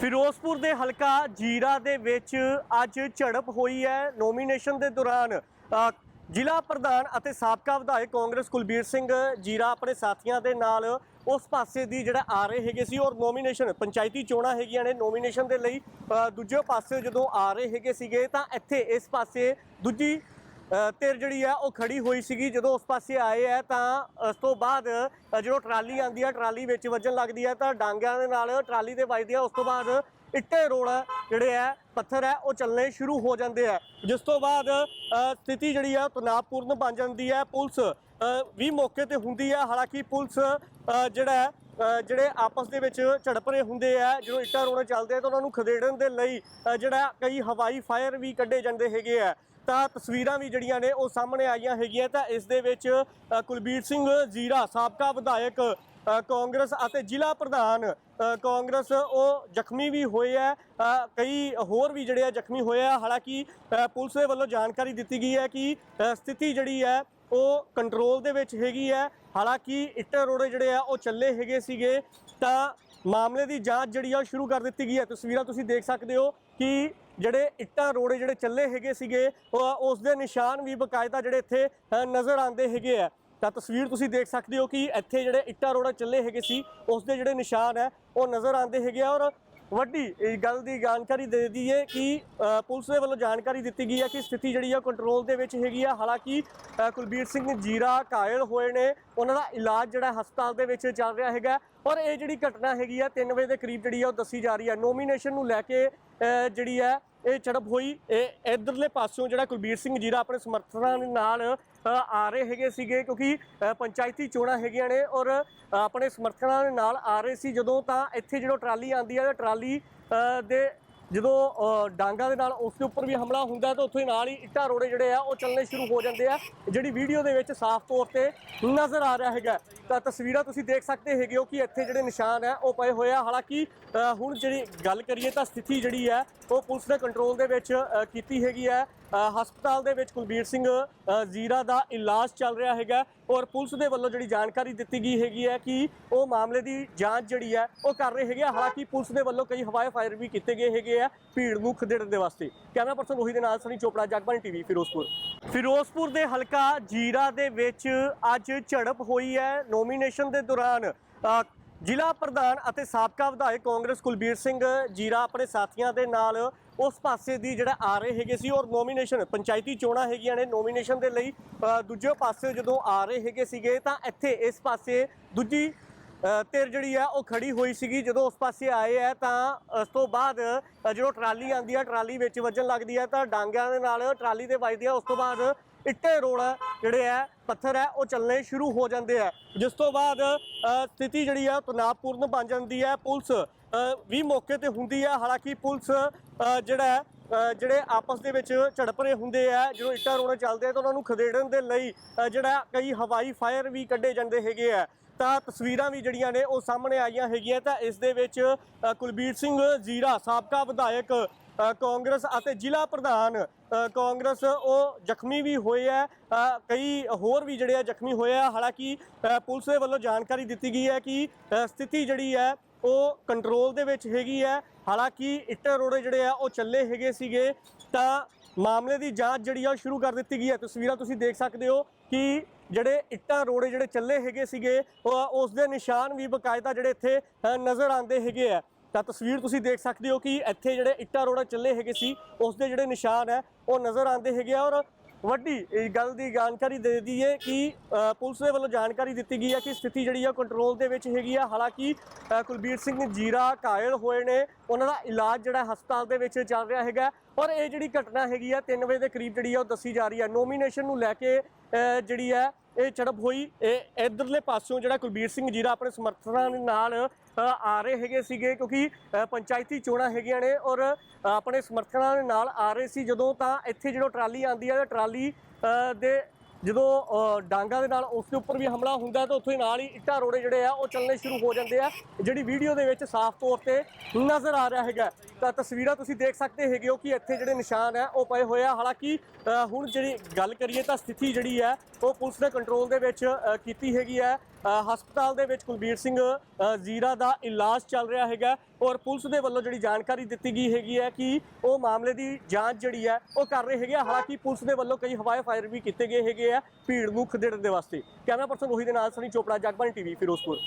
ਫਿਰੋਜ਼ਪੁਰ ਦੇ ਹਲਕਾ ਜੀਰਾ ਦੇ ਵਿੱਚ ਅੱਜ ਝੜਪ ਹੋਈ ਹੈ ਨੋਮੀਨੇਸ਼ਨ ਦੇ ਦੌਰਾਨ। ਜ਼ਿਲ੍ਹਾ ਪ੍ਰਧਾਨ ਅਤੇ ਸਾਬਕਾ ਵਿਧਾਇਕ ਕਾਂਗਰਸ ਕੁਲਬੀਰ ਸਿੰਘ ਜੀਰਾ ਆਪਣੇ ਸਾਥੀਆਂ ਦੇ ਨਾਲ ਉਸ ਪਾਸੇ ਦੀ ਜਿਹੜਾ ਆ ਰਹੇ ਹੈਗੇ ਸੀ ਔਰ ਨੋਮੀਨੇਸ਼ਨ, ਪੰਚਾਇਤੀ ਚੋਣਾਂ ਹੈਗੀਆਂ ਨੇ ਨੋਮੀਨੇਸ਼ਨ ਦੇ ਲਈ। ਦੂਜੇ ਪਾਸੇ ਜਦੋਂ ਆ ਰਹੇ ਹੈਗੇ ਸੀਗੇ ਤਾਂ ਇੱਥੇ ਇਸ ਪਾਸੇ ਦੂਜੀ ਧਿਰ ਜਿਹੜੀ ਆ, ਉਹ ਖੜੀ ਹੋਈ ਸੀਗੀ। ਜਦੋਂ ਉਸ ਪਾਸੇ ਆਏ ਆ, ਤਾਂ ਉਸ ਤੋਂ ਬਾਅਦ ਜਦੋਂ ਟਰਾਲੀ ਆਂਦੀ ਆ, ਟਰਾਲੀ ਵਿੱਚ ਵੱਜਣ ਲੱਗਦੀ ਆ, ਤਾਂ ਡਾਂਗਿਆਂ ਦੇ ਨਾਲ ਟਰਾਲੀ ਤੇ ਵੱਜਦੀ ਆ। ਉਸ ਤੋਂ ਬਾਅਦ ਇੱਟੇ ਰੋੜ ਜਿਹੜੇ ਆ, ਪੱਥਰ ਹੈ ਉਹ ਚੱਲਣੇ ਸ਼ੁਰੂ ਹੋ ਜਾਂਦੇ ਆ। ਜਿਸ ਤੋਂ ਬਾਅਦ ਸਥਿਤੀ ਜਿਹੜੀ ਆ ਤਣਾਅਪੂਰਨ ਬਣ ਜਾਂਦੀ ਹੈ ਪੁਲਿਸ ਵੀ ਮੌਕੇ ਤੇ ਹੁੰਦੀ ਹੈ ਹਾਲਾਂਕਿ ਪੁਲਿਸ ਜਿਹੜਾ ਜਿਹੜੇ ਆਪਸ ਦੇ ਵਿੱਚ ਝੜਪਰੇ ਹੁੰਦੇ ਆ, ਜਦੋਂ ਇੱਟਾਂ ਰੋੜੇ ਚੱਲਦੇ ਆ ਤਾਂ ਉਹਨਾਂ ਨੂੰ ਖਦੇੜਨ ਦੇ ਲਈ ਜਿਹੜਾ ਕਈ ਹਵਾਈ ਫਾਇਰ ਵੀ ਕੱਢੇ ਜਾਂਦੇ ਹੈਗੇ ਆ। ਤਾਂ ਤਸਵੀਰਾਂ ਵੀ ਜਿਹੜੀਆਂ ਨੇ ਉਹ ਸਾਹਮਣੇ ਆਈਆਂ ਹੈਗੀਆਂ, ਤਾਂ ਇਸ ਦੇ ਵਿੱਚ ਕੁਲਬੀਰ ਸਿੰਘ ਜ਼ੀਰਾ, ਸਾਬਕਾ ਵਿਧਾਇਕ ਕਾਂਗਰਸ ਅਤੇ ਜ਼ਿਲ੍ਹਾ ਪ੍ਰਧਾਨ ਕਾਂਗਰਸ, ਉਹ ਜ਼ਖਮੀ ਵੀ ਹੋਏ ਆ। ਕਈ ਹੋਰ ਵੀ ਜਿਹੜੇ ਆ ਜ਼ਖਮੀ ਹੋਏ ਆ। ਹਾਲਾਂਕਿ ਪੁਲਿਸ ਦੇ ਵੱਲੋਂ ਜਾਣਕਾਰੀ ਦਿੱਤੀ ਗਈ ਹੈ ਕਿ ਸਥਿਤੀ ਜਿਹੜੀ ਹੈ ਉਹ ਕੰਟਰੋਲ ਦੇ ਵਿੱਚ ਹੈਗੀ ਹੈ। ਹਾਲਾਂਕਿ ਇੱਟਾਂ ਰੋੜੇ ਜਿਹੜੇ ਆ, ਉਹ ਚੱਲੇ ਹੈਗੇ ਸੀਗੇ। ਤਾਂ ਮਾਮਲੇ ਦੀ ਜਾਂਚ ਜਿਹੜੀ ਆ, ਉਹ ਸ਼ੁਰੂ ਕਰ ਦਿੱਤੀ ਗਈ ਹੈ। ਤਸਵੀਰਾਂ ਤੁਸੀਂ ਦੇਖ ਸਕਦੇ ਹੋ ਕਿ ਜਿਹੜੇ ਇੱਟਾਂ ਰੋੜੇ ਜਿਹੜੇ ਚੱਲੇ ਹੈਗੇ ਸੀਗੇ ਉਸ ਦੇ ਨਿਸ਼ਾਨ ਵੀ ਬਕਾਇਦਾ ਜਿਹੜੇ ਇੱਥੇ ਨਜ਼ਰ ਆਉਂਦੇ ਹੈਗੇ ਆ। ਤਾਂ ਤਸਵੀਰ ਤੁਸੀਂ ਦੇਖ ਸਕਦੇ ਹੋ ਕਿ ਇੱਥੇ ਜਿਹੜੇ ਇੱਟਾਂ ਰੋੜਾ ਚੱਲੇ ਹੈਗੇ ਸੀ, ਉਸ ਦੇ ਜਿਹੜੇ ਨਿਸ਼ਾਨ ਹੈ, ਉਹ ਨਜ਼ਰ ਆਉਂਦੇ ਹੈਗੇ ਆ। ਔਰ ਵੱਡੀ ਗੱਲ ਦੀ ਜਾਣਕਾਰੀ ਦੇ ਦਈਏ ਕਿ ਪੁਲਿਸ ਦੇ ਵੱਲੋਂ ਜਾਣਕਾਰੀ ਦਿੱਤੀ ਗਈ ਹੈ ਕਿ ਸਥਿਤੀ ਜਿਹੜੀ ਆ ਕੰਟਰੋਲ ਦੇ ਵਿੱਚ ਹੈਗੀ ਆ। ਹਾਲਾਂਕਿ ਕੁਲਬੀਰ ਸਿੰਘ ਜੀਰਾ ਘਾਇਲ ਹੋਏ ਨੇ। ਉਹਨਾਂ ਦਾ ਇਲਾਜ ਜਿਹੜਾ ਹਸਪਤਾਲ ਦੇ ਵਿੱਚ ਚੱਲ ਰਿਹਾ ਹੈਗਾ। ਔਰ ਇਹ ਜਿਹੜੀ ਘਟਨਾ ਹੈਗੀ ਆ 3 ਵਜੇ ਦੇ ਕਰੀਬ ਜਿਹੜੀ ਆ, ਉਹ ਦੱਸੀ ਜਾ ਰਹੀ ਹੈ ਨੋਮੀਨੇਸ਼ਨ ਨੂੰ ਲੈ ਕੇ ਜਿਹੜੀ ਹੈ ਇਹ ਝੜਪ ਹੋਈ। ਇਹ ਇਧਰਲੇ ਪਾਸਿਓਂ ਜਿਹੜਾ ਕੁਲਬੀਰ ਸਿੰਘ ਜੀਰਾ ਆਪਣੇ ਸਮਰਥਕਾਂ ਦੇ ਨਾਲ ਆ ਰਹੇ ਹੈਗੇ ਸੀਗੇ ਕਿਉਂਕਿ ਪੰਚਾਇਤੀ ਚੋਣਾਂ ਹੈਗੀਆਂ ਨੇ ਔਰ ਆਪਣੇ ਸਮਰਥਕਾਂ ਦੇ ਨਾਲ ਆ ਰਹੇ ਸੀ। ਜਦੋਂ ਤਾਂ ਇੱਥੇ ਜਦੋਂ ਟਰਾਲੀ ਆਂਦੀ ਹੈ, ਟਰਾਲੀ ਦੇ ਜਦੋਂ ਅ, ਡਾਂਗਾ ਦੇ ਨਾਲ ਉਸ ਦੇ ਉੱਪਰ ਵੀ ਹਮਲਾ ਹੁੰਦਾ ਤਾਂ ਉੱਥੇ ਨਾਲ ਹੀ ਇੱਟਾਂ ਰੋੜੇ ਜਿਹੜੇ ਆ ਉਹ ਚੱਲਣੇ ਸ਼ੁਰੂ ਹੋ ਜਾਂਦੇ ਆ। ਜਿਹੜੀ ਵੀਡੀਓ ਦੇ ਵਿੱਚ ਸਾਫ਼ ਤੌਰ ਤੇ ਨਜ਼ਰ ਆ ਰਿਹਾ ਹੈਗਾ। ਤਾਂ ਤਸਵੀਰਾਂ ਤੁਸੀਂ ਦੇਖ ਸਕਦੇ ਹੈਗੇ ਹੋ ਕਿ ਇੱਥੇ ਜਿਹੜੇ ਨਿਸ਼ਾਨ ਹੈ ਉਹ ਪਏ ਹੋਏ ਆ। ਹਾਲਾਂਕਿ ਹੁਣ ਜਿਹੜੀ ਗੱਲ ਕਰੀਏ ਤਾਂ ਸਥਿਤੀ ਜਿਹੜੀ ਹੈ ਉਹ ਪੁਲਿਸ ਦੇ ਕੰਟਰੋਲ ਦੇ ਵਿੱਚ ਕੀਤੀ ਹੈਗੀ ਹੈ। ਹਸਪਤਾਲ ਦੇ ਵਿੱਚ ਕੁਲਬੀਰ ਸਿੰਘ ਜ਼ੀਰਾ ਦਾ ਇਲਾਜ ਚੱਲ ਰਿਹਾ ਹੈਗਾ। ਔਰ ਪੁਲਿਸ ਦੇ ਵੱਲੋਂ ਜਿਹੜੀ ਜਾਣਕਾਰੀ ਦਿੱਤੀ ਗਈ ਹੈਗੀ ਹੈ ਕਿ ਉਹ ਮਾਮਲੇ ਦੀ ਜਾਂਚ ਜਿਹੜੀ ਹੈ ਉਹ ਕਰ ਰਹੇ ਹੈਗੇ ਆ। ਹਾਲਾਂਕਿ ਪੁਲਿਸ ਦੇ ਵੱਲੋਂ ਕਈ ਹਵਾਈ ਫਾਇਰ ਵੀ ਕੀਤੇ ਗਏ ਹੈਗੇ ਆ ਭੀੜ ਨੂੰ ਖਦੇੜਨ ਦੇ ਵਾਸਤੇ। ਕੈਮਰਾ ਪਰਸਨ ਉਹੀ ਦੇ ਨਾਲ ਸਨੀ ਚੋਪੜਾ, ਜਗਬਾਣੀ ਟੀਵੀ, ਫਿਰੋਜ਼ਪੁਰ। ਫਿਰੋਜ਼ਪੁਰ ਦੇ ਹਲਕਾ ਜੀਰਾ ਦੇ ਵਿੱਚ ਅੱਜ ਝੜਪ ਹੋਈ ਹੈ। ਨੋਮੀਨੇਸ਼ਨ ਦੇ ਦੌਰਾਨ ਜ਼ਿਲ੍ਹਾ ਪ੍ਰਧਾਨ ਅਤੇ ਸਾਬਕਾ ਵਿਧਾਇਕ ਕਾਂਗਰਸ ਕੁਲਬੀਰ ਸਿੰਘ ਜੀਰਾ ਆਪਣੇ ਸਾਥੀਆਂ ਦੇ ਨਾਲ ਉਸ ਪਾਸੇ ਦੀ ਜਿਹੜਾ ਆ ਰਹੇ ਹੈਗੇ ਸੀ ਔਰ ਨੋਮੀਨੇਸ਼ਨ ਪੰਚਾਇਤੀ ਚੋਣਾਂ ਹੈਗੀਆਂ ਨੇ ਨੋਮੀਨੇਸ਼ਨ ਦੇ ਲਈ ਦੂਜੇ ਪਾਸੇ ਜਦੋਂ ਆ ਰਹੇ ਹੈਗੇ ਸੀਗੇ ਤਾਂ ਇੱਥੇ ਇਸ ਪਾਸੇ ਦੂਜੀ ਅ, ਧਿਰ ਜਿਹੜੀ ਆ ਉਹ ਖੜੀ ਹੋਈ ਸੀਗੀ। ਜਦੋਂ ਉਸ ਪਾਸੇ ਆਏ ਆ ਤਾਂ ਉਸ ਤੋਂ ਬਾਅਦ ਜਦੋਂ ਟਰਾਲੀ ਆਂਦੀ ਆ ਟਰਾਲੀ ਵਿੱਚ ਵੱਜਣ ਲੱਗਦੀ ਆ ਤਾਂ ਡਾਂਗਿਆਂ ਦੇ ਨਾਲ ਟਰਾਲੀ ਤੇ ਵੱਜਦੀ ਆ। ਉਸ ਤੋਂ ਬਾਅਦ ਇੱਟੇ ਰੋੜ ਜਿਹੜੇ ਆ, ਪੱਥਰ ਹੈ ਉਹ ਚੱਲਣੇ ਸ਼ੁਰੂ ਹੋ ਜਾਂਦੇ ਆ। ਜਿਸ ਤੋਂ ਬਾਅਦ ਸਥਿਤੀ ਜਿਹੜੀ ਆ ਤਣਾਅਪੂਰਨ ਬਣ ਜਾਂਦੀ ਹੈ ਪੁਲਿਸ ਵੀ ਮੌਕੇ ਤੇ ਹੁੰਦੀ ਹੈ ਹਾਲਾਂਕਿ ਪੁਲਿਸ ਜਿਹੜਾ ਜਿਹੜੇ ਆਪਸ ਦੇ ਵਿੱਚ ਝੜਪ ਰਹੇ ਹੁੰਦੇ ਆ, ਜਦੋਂ ਇੱਟਾਂ ਰੋੜੇ ਚੱਲਦੇ ਆ, ਤਾਂ ਉਹਨਾਂ ਨੂੰ ਖਦੇੜਨ ਦੇ ਲਈ ਜਿਹੜਾ ਕਈ ਹਵਾਈ ਫਾਇਰ ਵੀ ਕੱਢੇ ਜਾਂਦੇ ਹੈਗੇ ਆ। ਤਾਂ ਤਸਵੀਰਾਂ ਵੀ ਜਿਹੜੀਆਂ ਨੇ, ਉਹ ਸਾਹਮਣੇ ਆਈਆਂ ਹੈਗੀਆਂ। ਤਾਂ ਇਸ ਦੇ ਵਿੱਚ ਕੁਲਬੀਰ ਸਿੰਘ ਜ਼ੀਰਾ, ਸਾਬਕਾ ਵਿਧਾਇਕ ਕਾਂਗਰਸ ਅਤੇ ਜ਼ਿਲ੍ਹਾ ਪ੍ਰਧਾਨ ਕਾਂਗਰਸ, ਉਹ ਜ਼ਖਮੀ ਵੀ ਹੋਏ ਆ। ਕਈ ਹੋਰ ਵੀ ਜਿਹੜੇ ਆ ਜ਼ਖਮੀ ਹੋਏ ਆ। ਹਾਲਾਂਕਿ ਪੁਲਿਸ ਦੇ ਵੱਲੋਂ ਜਾਣਕਾਰੀ ਦਿੱਤੀ ਗਈ ਹੈ ਕਿ ਸਥਿਤੀ ਜਿਹੜੀ ਹੈ, ਉਹ ਕੰਟਰੋਲ ਦੇ ਵਿੱਚ ਹੈਗੀ ਹੈ। ਹਾਲਾਂਕਿ, ਇੱਟਾਂ ਰੋੜੇ ਜਿਹੜੇ ਆ, ਉਹ ਚੱਲੇ ਹੈਗੇ ਸੀਗੇ। ਤਾਂ ਮਾਮਲੇ ਦੀ ਜਾਂਚ ਜਿਹੜੀ ਆ, ਉਹ ਸ਼ੁਰੂ ਕਰ ਦਿੱਤੀ ਗਈ ਹੈ। ਤਸਵੀਰਾਂ ਤੁਸੀਂ ਦੇਖ ਸਕਦੇ ਹੋ ਕਿ ਜਿਹੜੇ ਇੱਟਾਂ ਰੋੜੇ ਜਿਹੜੇ ਚੱਲੇ ਹੈਗੇ ਸੀਗੇ, ਉਹ ਉਸ ਦੇ ਨਿਸ਼ਾਨ ਵੀ ਬਕਾਇਦਾ ਜਿਹੜੇ ਇੱਥੇ ਨਜ਼ਰ ਆਉਂਦੇ ਹੈਗੇ ਆ। ਤਾਂ ਤਸਵੀਰ ਤੁਸੀਂ ਦੇਖ ਸਕਦੇ ਹੋ ਕਿ ਇੱਥੇ ਜਿਹੜੇ ਇੱਟਾਂ ਰੋੜਾ ਚੱਲੇ ਹੈਗੇ ਸੀ, ਉਸ ਦੇ ਜਿਹੜੇ ਨਿਸ਼ਾਨ ਹੈ, ਉਹ ਨਜ਼ਰ ਆਉਂਦੇ ਹੈਗੇ ਆ। ਔਰ ਵੱਡੀ ਗੱਲ ਦੀ ਜਾਣਕਾਰੀ ਦੇ ਦਈਏ ਕਿ ਪੁਲਿਸ ਦੇ ਵੱਲੋਂ ਜਾਣਕਾਰੀ ਦਿੱਤੀ ਗਈ ਹੈ ਕਿ ਸਥਿਤੀ ਜਿਹੜੀ ਆ ਕੰਟਰੋਲ ਦੇ ਵਿੱਚ ਹੈਗੀ ਆ। ਹਾਲਾਂਕਿ ਕੁਲਬੀਰ ਸਿੰਘ ਜੀਰਾ ਘਾਇਲ ਹੋਏ ਨੇ। ਉਹਨਾਂ ਦਾ ਇਲਾਜ ਜਿਹੜਾ ਹਸਪਤਾਲ ਦੇ ਵਿੱਚ ਚੱਲ ਰਿਹਾ ਹੈਗਾ। ਔਰ ਇਹ ਜਿਹੜੀ ਘਟਨਾ ਹੈਗੀ ਆ 3 ਵਜੇ ਦੇ ਕਰੀਬ ਜਿਹੜੀ ਆ ਉਹ ਦੱਸੀ ਜਾ ਰਹੀ ਹੈ ਨੋਮੀਨੇਸ਼ਨ ਨੂੰ ਲੈ ਕੇ ਜਿਹੜੀ ਹੈ ਇਹ ਝੜਪ ਹੋਈ। ਇਹ ਇਧਰਲੇ ਪਾਸਿਓਂ ਜਿਹੜਾ ਕੁਲਬੀਰ ਸਿੰਘ ਜੀਰਾ ਆਪਣੇ ਸਮਰਥਕਾਂ ਦੇ ਨਾਲ ਆ ਰਹੇ ਹੈਗੇ ਸੀਗੇ ਕਿਉਂਕਿ ਪੰਚਾਇਤੀ ਚੋਣਾਂ ਹੈਗੀਆਂ ਨੇ ਔਰ ਆਪਣੇ ਸਮਰਥਕਾਂ ਦੇ ਨਾਲ ਆ ਰਹੇ ਸੀ। ਜਦੋਂ ਤਾਂ ਇੱਥੇ ਜਦੋਂ ਟਰਾਲੀ ਆਂਦੀ ਹੈ ਟਰਾਲੀ ਦੇ ਜਦੋਂ ਅ, ਡਾਂਗਾਂ ਦੇ ਨਾਲ ਉਸ ਦੇ ਉੱਪਰ ਵੀ ਹਮਲਾ ਹੁੰਦਾ ਤਾਂ ਉੱਥੇ ਨਾਲ ਹੀ ਇੱਟਾਂ ਰੋੜੇ ਜਿਹੜੇ ਆ ਉਹ ਚੱਲਣੇ ਸ਼ੁਰੂ ਹੋ ਜਾਂਦੇ ਆ। ਜਿਹੜੀ ਵੀਡੀਓ ਦੇ ਵਿੱਚ ਸਾਫ਼ ਤੌਰ ਤੇ ਨਜ਼ਰ ਆ ਰਿਹਾ ਹੈਗਾ। ਤਾਂ ਤਸਵੀਰਾਂ ਤੁਸੀਂ ਦੇਖ ਸਕਦੇ ਹੈਗੇ ਹੋ ਕਿ ਇੱਥੇ ਜਿਹੜੇ ਨਿਸ਼ਾਨ ਹੈ ਉਹ ਪਏ ਹੋਏ ਆ। ਹਾਲਾਂਕਿ ਹੁਣ ਜਿਹੜੀ ਗੱਲ ਕਰੀਏ ਤਾਂ ਸਥਿਤੀ ਜਿਹੜੀ ਹੈ ਉਹ ਪੁਲਿਸ ਨੇ ਕੰਟਰੋਲ ਦੇ ਵਿੱਚ ਕੀਤੀ ਹੈਗੀ ਹੈ। ਹਸਪਤਾਲ ਦੇ ਵਿੱਚ ਕੁਲਬੀਰ ਸਿੰਘ ਜ਼ੀਰਾ ਦਾ ਇਲਾਜ ਚੱਲ ਰਿਹਾ ਹੈਗਾ। ਔਰ ਪੁਲਿਸ ਦੇ ਵੱਲੋਂ ਜਿਹੜੀ ਜਾਣਕਾਰੀ ਦਿੱਤੀ ਗਈ ਹੈਗੀ ਹੈ ਕਿ ਉਹ ਮਾਮਲੇ ਦੀ ਜਾਂਚ ਜਿਹੜੀ ਹੈ ਉਹ ਕਰ ਰਹੇ ਹੈਗੇ ਆ। ਹਾਲਾਂਕਿ ਪੁਲਿਸ ਦੇ ਵੱਲੋਂ ਕਈ ਹਵਾਈ ਫਾਇਰ ਵੀ ਕੀਤੇ ਗਏ ਹੈਗੇ ਆ ਭੀੜ ਨੂੰ ਖਦੇੜਨ ਦੇ ਵਾਸਤੇ ਕੈਮਰਾ ਪਰਸਨ ਉਹੀ ਦੇ ਨਾਲ ਸਨੀ ਚੋਪੜਾ, ਜਗਬਾਣੀ ਟੀਵੀ, ਫਿਰੋਜ਼ਪੁਰ